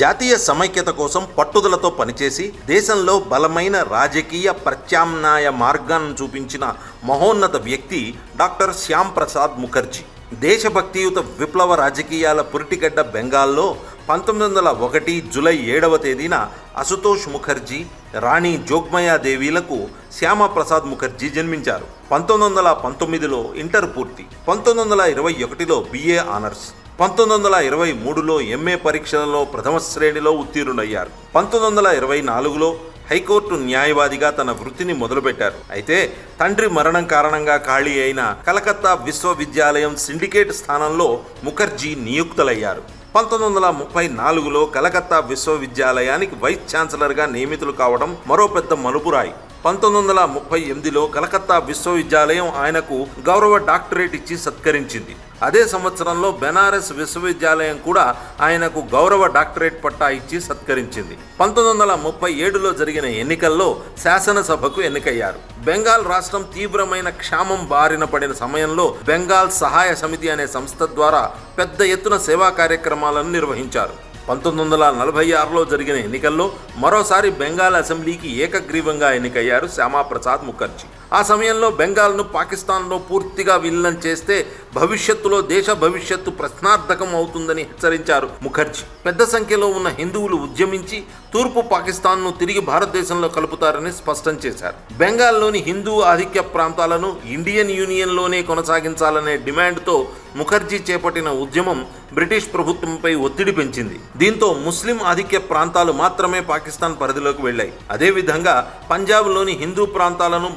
జాతీయ సమైక్యత కోసం పట్టుదలతో పనిచేసి దేశంలో బలమైన రాజకీయ ప్రత్యామ్నాయ మార్గాన్ని చూపించిన మహోన్నత వ్యక్తి డాక్టర్ శ్యామ్ ప్రసాద్ ముఖర్జీ. దేశభక్తియుత విప్లవ రాజకీయాల పురిటిగడ్డ బెంగాల్లో పంతొమ్మిది వందల ఒకటి జులై ఏడవ తేదీన అశుతోష్ ముఖర్జీ రాణి జోగ్మయా దేవీలకు శ్యామప్రసాద్ ముఖర్జీ జన్మించారు. పంతొమ్మిది వందల పంతొమ్మిదిలో ఇంటర్ పూర్తి పంతొమ్మిది వందల ఇరవై ఒకటిలో బిఏ ఆనర్స్ పంతొమ్మిది వందల ఇరవై మూడులో ఎంఏ పరీక్షలలో ప్రథమ శ్రేణిలో ఉత్తీర్ణులయ్యారు పంతొమ్మిది వందల ఇరవై నాలుగులో హైకోర్టు న్యాయవాదిగా తన వృత్తిని మొదలుపెట్టారు. అయితే తండ్రి మరణం కారణంగా ఖాళీ అయిన కలకత్తా విశ్వవిద్యాలయం సిండికేట్ స్థానంలో ముఖర్జీ నియుక్తులయ్యారు. పంతొమ్మిది వందల ముప్పై నాలుగులో కలకత్తా విశ్వవిద్యాలయానికి వైస్ ఛాన్సలర్గా నియమితులు కావడం మరో పెద్ద మలుపురాయి. పంతొమ్మిది వందల ముప్పై ఎనిమిదిలో కలకత్తా విశ్వవిద్యాలయం ఆయనకు గౌరవ డాక్టరేట్ ఇచ్చి సత్కరించింది. అదే సంవత్సరంలో బెనారస్ విశ్వవిద్యాలయం కూడా ఆయనకు గౌరవ డాక్టరేట్ పట్టా ఇచ్చి సత్కరించింది. పంతొమ్మిది వందల ముప్పై ఏడులో జరిగిన ఎన్నికల్లో శాసనసభకు ఎన్నికయ్యారు. బెంగాల్ రాష్ట్రం తీవ్రమైన క్షామం బారిన పడిన సమయంలో బెంగాల్ సహాయ సమితి అనే సంస్థ ద్వారా పెద్ద ఎత్తున సేవా కార్యక్రమాలను నిర్వహించారు. పంతొమ్మిది వందల నలభై ఆరులో జరిగిన ఎన్నికల్లో మరోసారి బెంగాల్ అసెంబ్లీకి ఏకగ్రీవంగా ఎన్నికయ్యారు శ్యామాప్రసాద్ ముఖర్జీ. ఆ సమయంలో బెంగాల్ను పాకిస్తాన్లో పూర్తిగా విలీనం చేస్తే భవిష్యత్తులో దేశ భవిష్యత్తు ప్రశ్నార్థకం అవుతుందని హెచ్చరించారు ముఖర్జీ. పెద్ద సంఖ్యలో ఉన్న హిందువులు ఉద్యమించి తూర్పు పాకిస్తాన్ను తిరిగి భారతదేశంలో కలుపుతారని స్పష్టం చేశారు. బెంగాల్లోని హిందూ ఆధిక్య ప్రాంతాలను ఇండియన్ యూనియన్లోనే కొనసాగించాలనే డిమాండ్తో ముఖర్జీ చేపట్టిన ఉద్యమం బ్రిటిష్ ప్రభుత్వంపై ఒత్తిడి పెంచింది. దీంతో ముస్లిం ఆధిక్య ప్రాంతాలు మాత్రమే పాకిస్తాన్ పరిధిలోకి వెళ్ళాయి. అదేవిధంగా పంజాబ్లోని హిందూ ప్రాంతాలను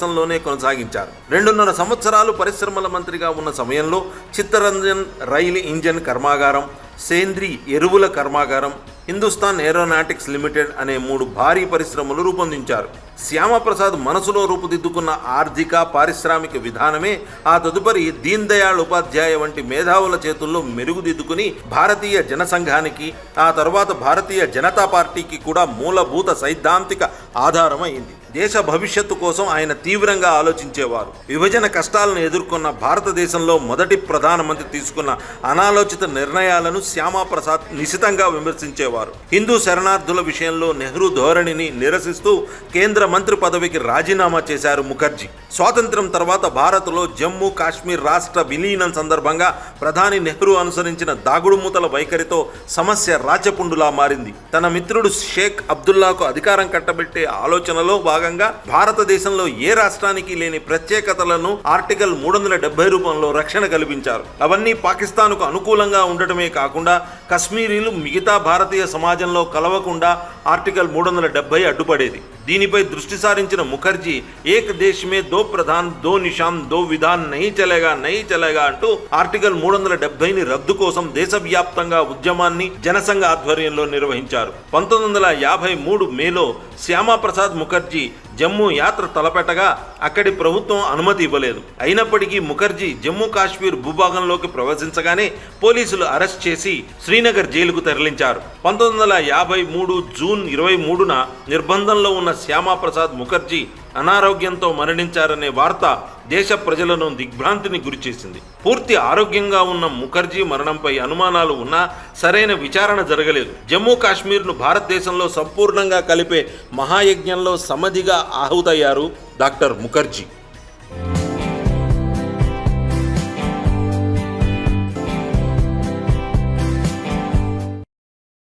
భారతదేశంలోనే కొనసాగించారు. రెండున్నర సంవత్సరాలు పరిశ్రమల మంత్రిగా ఉన్న సమయంలో చిత్తరంజన్ రైలు ఇంజన్ కర్మాగారం సేంద్రీ ఎరువుల కర్మాగారం హిందుస్థాన్ ఏరోనాటిక్స్ లిమిటెడ్ అనే మూడు భారీ పరిశ్రమలు రూపొందించారు. శ్యామప్రసాద్ మనసులో రూపుదిద్దుకున్న ఆర్థిక పారిశ్రామిక విధానమే ఆ తదుపరి దీన్ దయాళ్ ఉపాధ్యాయ వంటి మేధావుల చేతుల్లో మెరుగుదిద్దుకుని భారతీయ జనసంఘానికి ఆ తర్వాత భారతీయ జనతా పార్టీకి కూడా మూలభూత సైద్ధాంతిక ఆధారమైంది. దేశ భవిష్యత్తు కోసం ఆయన తీవ్రంగా ఆలోచించేవారు. విభజన కష్టాలను ఎదుర్కొన్న భారతదేశంలో మొదటి ప్రధానమంత్రి తీసుకున్న అనాలోచిత నిర్ణయాలను శ్యామాప్రసాద్ నిశితంగా విమర్శించేవారు. హిందూ శరణార్థుల విషయంలో నెహ్రూ ధోరణిని నిరసిస్తూ కేంద్ర మంత్రి పదవికి రాజీనామా చేశారు ముఖర్జీ. స్వాతంత్ర్యం తర్వాత భారత్లో జమ్మూ కాశ్మీర్ రాష్ట్ర విలీనం సందర్భంగా ప్రధాని నెహ్రూ అనుసరించిన దాగుడుమూతల వైఖరితో సమస్య రాచపుండులా మారింది. తన మిత్రుడు షేక్ అబ్దుల్లాకు అధికారం కట్టబెట్టే ఆలోచనలో భాగంగా భారతదేశంలో ఏ రాష్ట్రానికి లేని ప్రత్యేకతలను ఆర్టికల్ మూడు వందల డెబ్బై రూపంలో రక్షణ కల్పించారు. అవన్నీ పాకిస్తాన్కు అనుకూలంగా ఉండటమే కాకుండా కశ్మీరీలు మిగతా భారతీయ సమాజంలో కలవకుండా ఆర్టికల్ మూడు వందల డెబ్బై అడ్డుపడేది. దీనిపై దృష్టి సారించిన ముఖర్జీ ఏక్ దేశ్ మే దో ప్రధాన్ దో నిషాన్ దో విధాన్ నహి చలేగా నహి చలేగా అంటూ ఆర్టికల్ మూడు వందల డెబ్బైని రద్దు కోసం దేశవ్యాప్తంగా ఉద్యమాన్ని జనసంఘ ఆధ్వర్యంలో నిర్వహించారు. పంతొమ్మిది వందల యాభై మూడు మేలో శ్యామాప్రసాద్ ముఖర్జీ జమ్మూ యాత్ర తలపెట్టగా అక్కడి ప్రభుత్వం అనుమతి ఇవ్వలేదు. అయినప్పటికీ ముఖర్జీ జమ్మూ కాశ్మీర్ భూభాగంలోకి ప్రవేశించగానే పోలీసులు అరెస్ట్ చేసి శ్రీనగర్ జైలుకు తరలించారు. పంతొమ్మిది వందల యాభై మూడు జూన్ ఇరవై మూడున నిర్బంధంలో ఉన్న శ్యామాప్రసాద్ ముఖర్జీ అనారోగ్యంతో మరణించారనే వార్త దేశ ప్రజలను దిగ్భ్రాంతిని గురిచేసింది పూర్తి ఆరోగ్యంగా ఉన్న ముఖర్జీ మరణంపై అనుమానాలు ఉన్నా సరైన విచారణ జరగలేదు. జమ్మూ కాశ్మీర్ను భారతదేశంలో సంపూర్ణంగా కలిపే మహాయజ్ఞంలో సమధిగా ఆహుతయ్యారు డాక్టర్ ముఖర్జీ.